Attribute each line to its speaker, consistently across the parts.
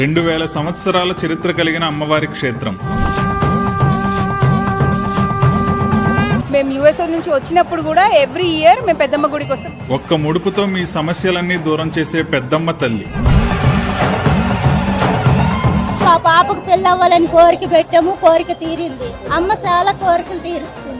Speaker 1: రెండు వేల సంవత్సరాల చరిత్ర కలిగిన అమ్మవారి క్షేత్రం.
Speaker 2: మేము యూఎస్ఓ నుంచి వచ్చినప్పుడు కూడా ఎవ్రీ ఇయర్ మేము పెద్దమ్మ గుడికి వస్తాం.
Speaker 1: ఒక్క ముడుపుతో మీ సమస్యలన్నీ దూరం చేసే పెద్దమ్మ తల్లి.
Speaker 3: మా పాపకు పెళ్ళి అవ్వాలని కోరిక పెట్టాము కోరిక తీరింది. అమ్మ చాలా కోరికలు తీరుస్తుంది.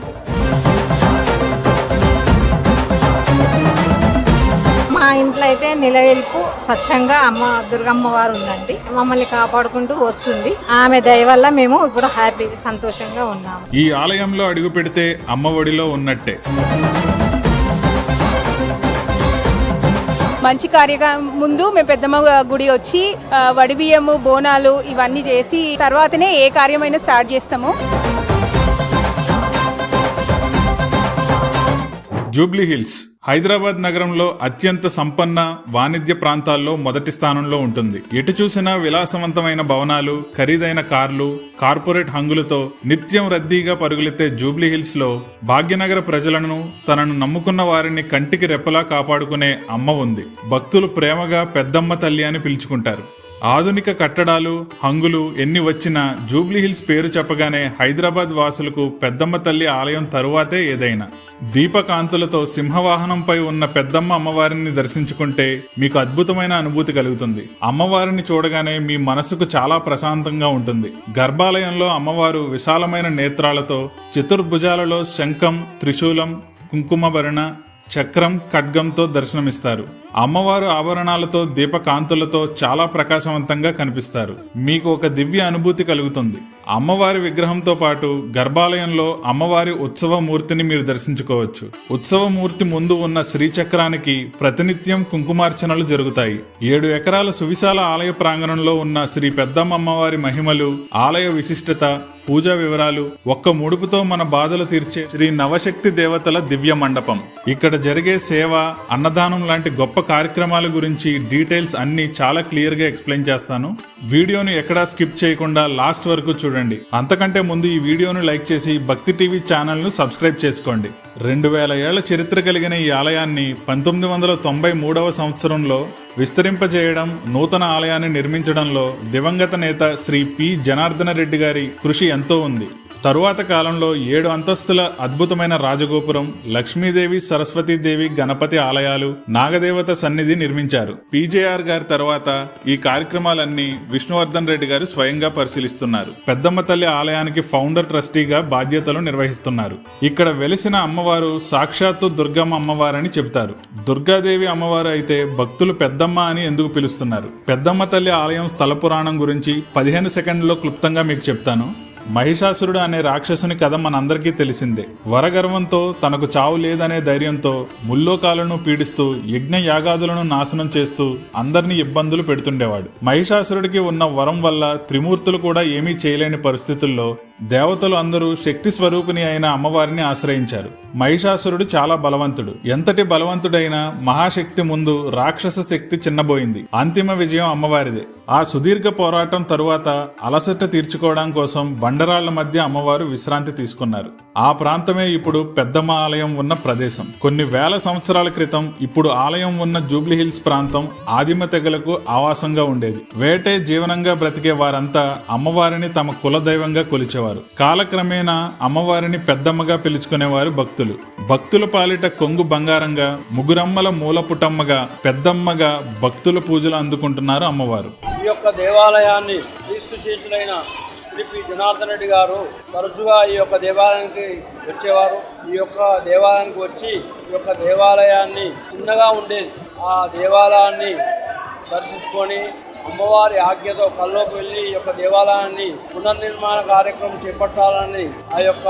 Speaker 4: మా ఇంట్లో అయితే నిలవెల్పు స్వచ్ఛంగా అమ్మ దుర్గమ్మ వారు ఉందండి. మమ్మల్ని కాపాడుకుంటూ వస్తుంది. ఆమె దయ వల్ల మేము ఇప్పుడు హ్యాపీ సంతోషంగా ఉన్నాము.
Speaker 1: ఈ ఆలయంలో అడుగు పెడితే అమ్మ ఒడిలో ఉన్నట్టే.
Speaker 2: మంచి కార్యగా ముందు మేము పెద్దమ్మ గుడి వచ్చి వడిబియ్యము బోనాలు ఇవన్నీ చేసి తర్వాతనే ఏ కార్యమైనా స్టార్ట్ చేస్తాము.
Speaker 1: జూబ్లీ హిల్స్ హైదరాబాద్ నగరంలో అత్యంత సంపన్న వాణిజ్య ప్రాంతాల్లో మొదటి స్థానంలో ఉంటుంది. ఎటు చూసినా విలాసవంతమైన భవనాలు ఖరీదైన కార్లు కార్పొరేట్ హంగులతో నిత్యం రద్దీగా పరుగులెత్తే జూబ్లీ హిల్స్లో భాగ్యనగర ప్రజలను తనను నమ్ముకున్న వారిని కంటికి రెప్పలా కాపాడుకునే అమ్మ ఉంది. భక్తులు ప్రేమగా పెద్దమ్మ తల్లి అని పిలుచుకుంటారు. ఆధునిక కట్టడాలు హంగులు ఎన్ని వచ్చినా జూబ్లీ హిల్స్ పేరు చెప్పగానే హైదరాబాద్ వాసులకు పెద్దమ్మ తల్లి ఆలయం తరువాతే ఏదైనా. దీపకాంతులతో సింహవాహనంపై ఉన్న పెద్దమ్మ అమ్మవారిని దర్శించుకుంటే మీకు అద్భుతమైన అనుభూతి కలుగుతుంది. అమ్మవారిని చూడగానే మీ మనసుకు చాలా ప్రశాంతంగా ఉంటుంది. గర్భాలయంలో అమ్మవారు విశాలమైన నేత్రాలతో చతుర్భుజాలలో శంఖం త్రిశూలం కుంకుమభరణ చక్రం ఖడ్గంతో దర్శనమిస్తారు. అమ్మవారు ఆభరణాలతో దీపకాంతులతో చాలా ప్రకాశవంతంగా కనిపిస్తారు. మీకు ఒక దివ్య అనుభూతి కలుగుతుంది. అమ్మవారి విగ్రహంతో పాటు గర్భాలయంలో అమ్మవారి ఉత్సవ మూర్తిని మీరు దర్శించుకోవచ్చు. ఉత్సవ మూర్తి ముందు ఉన్న శ్రీచక్రానికి ప్రతినిత్యం కుంకుమార్చనలు జరుగుతాయి. ఏడు ఎకరాల సువిశాల ఆలయ ప్రాంగణంలో ఉన్న శ్రీ పెద్దమ్మ అమ్మవారి మహిమలు ఆలయ విశిష్టత పూజా వివరాలు ఒక్క ముడుపుతో మన బాధలు తీర్చే శ్రీ నవశక్తి దేవతల దివ్య మండపం. ఇక్కడ జరిగే సేవ అన్నదానం లాంటి గొప్ప కార్యక్రమాల గురించి డీటెయిల్స్ అన్ని చాలా క్లియర్గా ఎక్స్ప్లెయిన్ చేస్తాను. వీడియోను ఎక్కడా స్కిప్ చేయకుండా లాస్ట్ వరకు చూడండి. అంతకంటే ముందు ఈ వీడియోను లైక్ చేసి భక్తి టీవీ ఛానల్ను సబ్స్క్రైబ్ చేసుకోండి. రెండు వేల ఏళ్ళ చరిత్ర కలిగిన ఈ ఆలయాన్ని పంతొమ్మిది వందల తొంభై మూడవ సంవత్సరంలో విస్తరింపజేయడం నూతన ఆలయాన్ని నిర్మించడంలో దివంగత నేత శ్రీ పి. జనార్దన రెడ్డి గారి కృషి ఎంతో ఉంది. తరువాత కాలంలో ఏడు అంతస్తుల అద్భుతమైన రాజగోపురం లక్ష్మీదేవి సరస్వతీదేవి గణపతి ఆలయాలు నాగదేవత సన్నిధి నిర్మించారు. పీజేఆర్ గారి తర్వాత ఈ కార్యక్రమాలన్నీ విష్ణువర్ధన్ రెడ్డి గారు స్వయంగా పరిశీలిస్తున్నారు. పెద్దమ్మ తల్లి ఆలయానికి ఫౌండర్ ట్రస్టీగా బాధ్యతలు నిర్వహిస్తున్నారు. ఇక్కడ వెలిసిన అమ్మవారు సాక్షాత్తు దుర్గమ్మ అమ్మవారని చెబుతారు. దుర్గాదేవి అమ్మవారు అయితే భక్తులు పెద్దమ్మ అని ఎందుకు పిలుస్తున్నారు? పెద్దమ్మ తల్లి ఆలయం స్థల పురాణం గురించి పదిహేను సెకండ్లో క్లుప్తంగా మీకు చెప్తాను. మహిషాసురుడు అనే రాక్షసుని కథ మనందరికీ తెలిసిందే. వరగర్వంతో తనకు చావు లేదనే ధైర్యంతో ముల్లోకాలను పీడిస్తూ యజ్ఞ యాగాదులను నాశనం చేస్తూ అందరినీ ఇబ్బందులు పెడుతుండేవాడు. మహిషాసురుడికి ఉన్న వరం వల్ల త్రిమూర్తులు కూడా ఏమీ చేయలేని పరిస్థితుల్లో దేవతలు అందరూ శక్తి స్వరూపిణి అయిన అమ్మవారిని ఆశ్రయించారు. మహిషాసురుడు చాలా బలవంతుడు. ఎంతటి బలవంతుడైన మహాశక్తి ముందు రాక్షస శక్తి చిన్నబోయింది. అంతిమ విజయం అమ్మవారిదే. ఆ సుదీర్ఘ పోరాటం తరువాత అలసట తీర్చుకోవడం కోసం బండరాళ్ళ మధ్య అమ్మవారు విశ్రాంతి తీసుకున్నారు. ఆ ప్రాంతమే ఇప్పుడు పెద్దమ్మ ఆలయం ఉన్న ప్రదేశం. కొన్ని వేల సంవత్సరాల క్రితం ఇప్పుడు ఆలయం ఉన్న జూబ్లీ హిల్స్ ప్రాంతం ఆదిమ తెగలకు ఆవాసంగా ఉండేది. వేటే జీవనంగా బ్రతికే వారంతా అమ్మవారిని తమ కులదైవంగా కొలిచేవారు. కాలక్రమేణా అమ్మవారిని పెద్దమ్మగా పిలుచుకునేవారు భక్తులు. భక్తుల పాలిట కొంగు బంగారంగా ముగురమ్మల మూలపుటమ్మగా పెద్దమ్మగా భక్తుల పూజలు అందుకుంటున్నారు అమ్మవారు.
Speaker 5: ఈ యొక్క దేవాలయాన్ని క్రీస్తు శేషులైన శ్రీ పి. జనార్దన్ రెడ్డి గారు తరచుగా ఈ యొక్క దేవాలయానికి వచ్చేవారు. ఈ యొక్క దేవాలయానికి వచ్చి ఈ యొక్క దేవాలయాన్ని చిన్నగా ఉండేది ఆ దేవాలయాన్ని దర్శించుకొని అమ్మవారి ఆజ్ఞతో కల్లోకి వెళ్ళి ఈ యొక్క దేవాలయాన్ని పునర్నిర్మాణ కార్యక్రమం చేపట్టాలని ఆ యొక్క